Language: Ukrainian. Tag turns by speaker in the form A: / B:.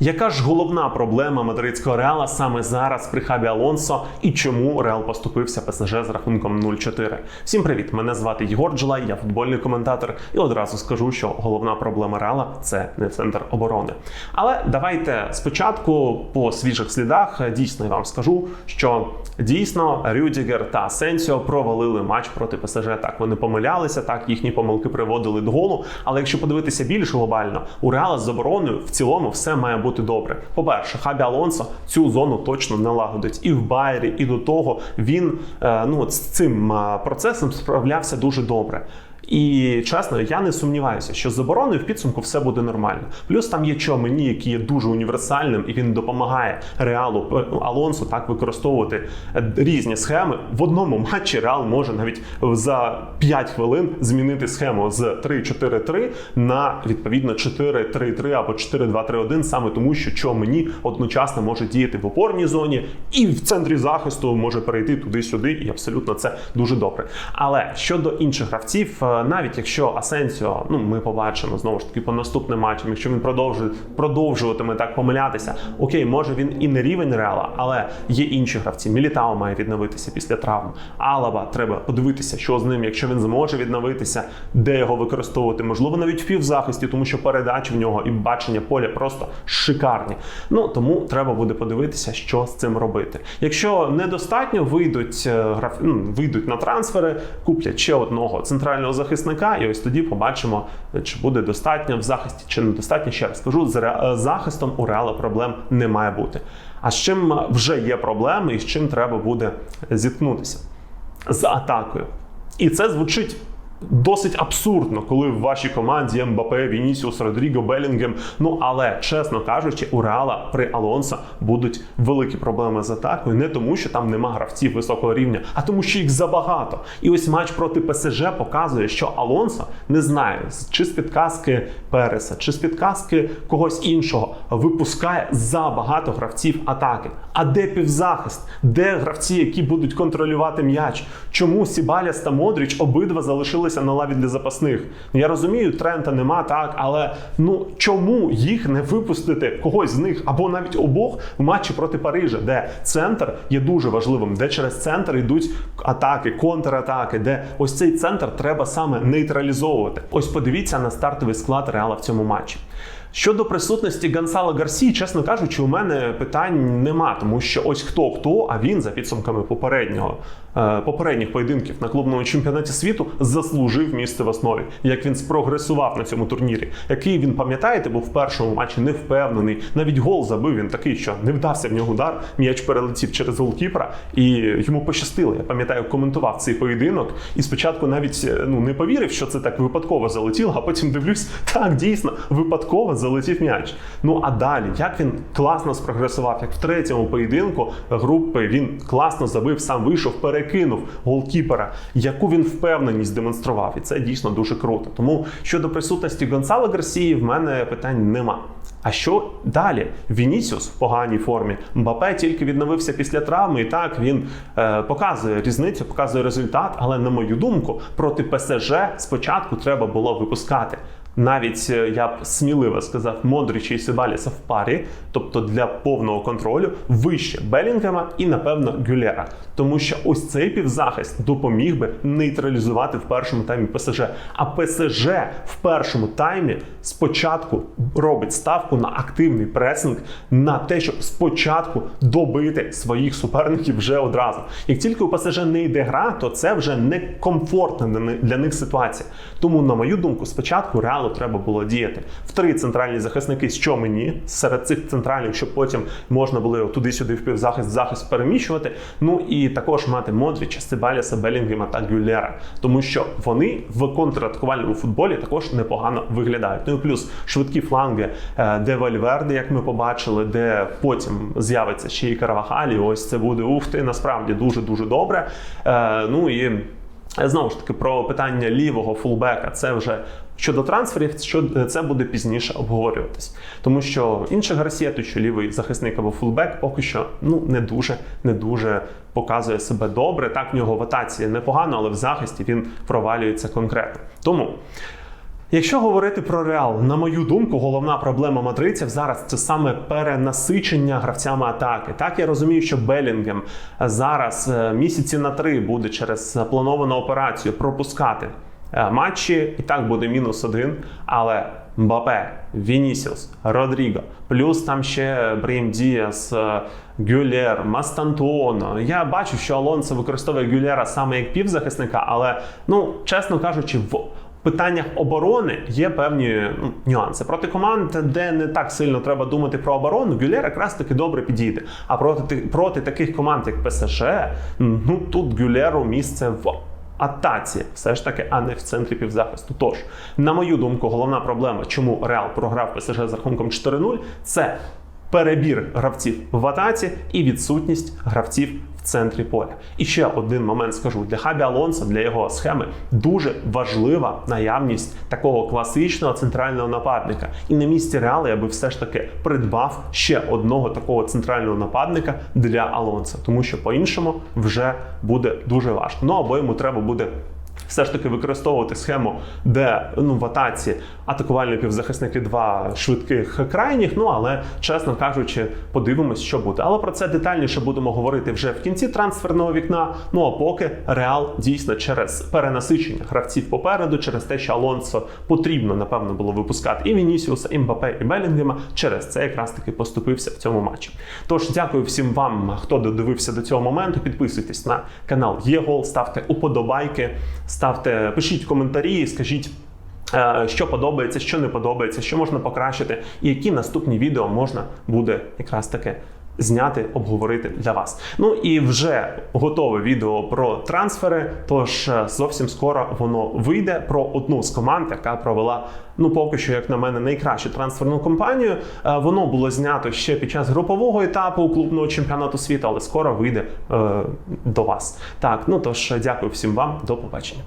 A: Яка ж головна проблема мадридського реала саме зараз при хабі Алонсо і чому Реал поступився ПСЖ з рахунком 0-4? Всім привіт! Мене звати Єгор Джелай, я футбольний коментатор, і одразу скажу, що головна проблема Реала це не центр оборони. Але давайте спочатку по свіжих слідах дійсно я вам скажу, що дійсно Рюдігер та Асенсіо провалили матч проти ПСЖ. Так вони помилялися, так їхні помилки приводили до голу. Але якщо подивитися більш глобально, у Реала з обороною в цілому все має бути добре. По-перше, Хабі Алонсо цю зону точно налагодить і в Байері, і до того він е, ну з цим е, процесом справлявся дуже добре. І чесно, я не сумніваюся, що з обороною в підсумку все буде нормально. Плюс там є Чомені, який є дуже універсальним, і він допомагає реалу е, Алонсу так використовувати е, різні схеми. В одному матчі Реал може навіть за 5 хвилин змінити схему з 3-4-3 на відповідно 4-3-3 або 4-2-3-1, саме тому, що Чомені одночасно може діяти в опорній зоні і в центрі захисту може перейти туди-сюди, і абсолютно це дуже добре. Але щодо інших гравців, е, навіть якщо Асенсіо, ну ми побачимо знову ж таки по наступним матчам, якщо він продовжує продовжуватиме так помилятися, окей, може він і не рівень реала, але є інші гравці. Мілітао має відновитися після травм. Алаба треба подивитися, що з ним, якщо він зможе відновитися, де його використовувати, можливо, навіть в півзахисті, тому що передачі в нього і бачення поля просто шикарні. Ну тому треба буде подивитися, що з цим робити. Якщо недостатньо вийдуть е, граф... ну, вийдуть на трансфери, куплять ще одного центрального захисника, і ось тоді побачимо, чи буде достатньо в захисті, чи недостатньо. Ще раз скажу, з е, захистом у реала проблем не має бути. А з чим вже є проблеми, і з чим треба буде зіткнутися з атакою. І це звучить. Досить абсурдно, коли в вашій команді є Мбапе, Вінісіус, Родріго, Белінгем. Ну але чесно кажучи, у Реала при Алонсо будуть великі проблеми з атакою, не тому, що там нема гравців високого рівня, а тому, що їх забагато. І ось матч проти ПСЖ показує, що Алонсо не знаю, чи з підказки Переса, чи з підказки когось іншого випускає забагато гравців атаки. А де півзахист? Де гравці, які будуть контролювати м'яч? Чому Сібаляс та Модріч обидва залишилися на лаві для запасних? Я розумію, Трента нема так, але ну чому їх не випустити когось з них або навіть обох в матчі проти Парижа, де центр є дуже важливим, де через центр йдуть атаки, контратаки, де ось цей центр треба саме нейтралізовувати. Ось подивіться на стартовий склад Реала в цьому матчі. Щодо присутності Гонсала Гарсі, чесно кажучи, у мене питань нема, тому що ось хто хто, а він за підсумками попереднього е, попередніх поєдинків на клубному чемпіонаті світу заслужив місце в основі. Як він спрогресував на цьому турнірі, який він пам'ятаєте, був в першому матчі не впевнений. Навіть гол забив він такий, що не вдався в нього удар. М'яч перелетів через голкіпера, і йому пощастило. Я пам'ятаю, коментував цей поєдинок, і спочатку навіть е, ну не повірив, що це так випадково залетіло, а потім дивлюсь, так дійсно випадково залетів м'яч. Ну а далі, як він класно спрогресував, як в третьому поєдинку групи він класно забив, сам вийшов, перекинув голкіпера, яку він впевненість демонстрував, і це дійсно дуже круто. Тому щодо присутності Гонсало Гарсії, в мене питань нема. А що далі? Вінісіус в поганій формі. Мбапе тільки відновився після травми, і так він е, показує різницю, показує результат. Але на мою думку, проти ПСЖ спочатку треба було випускати. Навіть е, я б сміливо сказав Модрича і Сибаліса в парі, тобто для повного контролю, вище Белінгема і, напевно, Гюлера. Тому що ось цей півзахист допоміг би нейтралізувати в першому таймі ПСЖ. А ПСЖ в першому таймі спочатку робить ставку на активний пресинг, на те, щоб спочатку добити своїх суперників вже одразу. Як тільки у ПСЖ не йде гра, то це вже некомфортна для ни- для них ситуація. Тому, на мою думку, спочатку реалу треба було діяти в три центральні захисники, що мені серед цих центральних, щоб потім можна було туди-сюди в півзахист захист переміщувати. Ну і також мати Модріча, Сибаліса, Белінгема та Гюллера, тому що вони в контратакувальному футболі також непогано виглядають. Ну і плюс швидкі фланги, е, де Вальверде, як ми побачили, де потім з'явиться ще і Карвахалі. Ось це буде ух ти, насправді дуже дуже добре. Е, Ну і Знову ж таки, про питання лівого фулбека це вже щодо трансферів, що це буде пізніше обговорюватись. Тому що інших Гарсія, що лівий захисник або фулбек, поки що ну не дуже не дуже показує себе добре. Так в нього в непогано, але в захисті він провалюється конкретно. Тому. Якщо говорити про Реал, на мою думку, головна проблема мадридців зараз це саме перенасичення гравцями атаки. Так я розумію, що Белінгем зараз е, місяці на три буде через заплановану операцію пропускати е, матчі, і так буде мінус один. Але Мбапе, Вінісіус, Родріго, плюс там ще Брім Діас, е, Гюлєр, Мастантоно. Я бачу, що Алонсо використовує Гюлєра саме як півзахисника, але ну чесно кажучи, в питаннях оборони є певні ну, нюанси. Проти команд, де не так сильно треба думати про оборону, Гюлєр якраз таки добре підійде. А проти, проти таких команд, як ПСЖ, ну тут Гюлєру місце в. Атаці, все ж таки, а не в центрі півзахисту. Тож, на мою думку, головна проблема, чому Реал програв ПСЖ з рахунком 4-0, це перебір гравців в атаці і відсутність гравців центрі поля. І ще один момент скажу: для Хабі Алонса, для його схеми дуже важлива наявність такого класичного центрального нападника. І на місці Реала я би все ж таки придбав ще одного такого центрального нападника для Алонса, тому що по-іншому вже буде дуже важко. Ну або йому треба буде все ж таки використовувати схему, де ну в атаці атакувальні півзахисники два швидких крайніх. Ну але чесно кажучи, подивимось, що буде. Але про це детальніше будемо говорити вже в кінці трансферного вікна. Ну а поки Реал дійсно через перенасичення гравців попереду, через те, що Алонсо потрібно напевно було випускати і Вінісіуса, і Мбапе, і Белінгема. Через це якраз таки поступився в цьому матчі. Тож дякую всім вам, хто додивився до цього моменту. Підписуйтесь на канал ЄГОЛ, ставте уподобайки, ставте, пишіть коментарі, скажіть. е, Що подобається, що не подобається, що можна покращити, і які наступні відео можна буде якраз таки зняти, обговорити для вас. Ну і вже готове відео про трансфери. Тож е, зовсім скоро воно вийде про одну з команд, яка провела ну поки що, як на мене, найкращу трансферну кампанію. Е, Воно було знято ще під час групового етапу клубного чемпіонату світу, але скоро вийде е, до вас. Так, ну тож дякую всім вам, до побачення.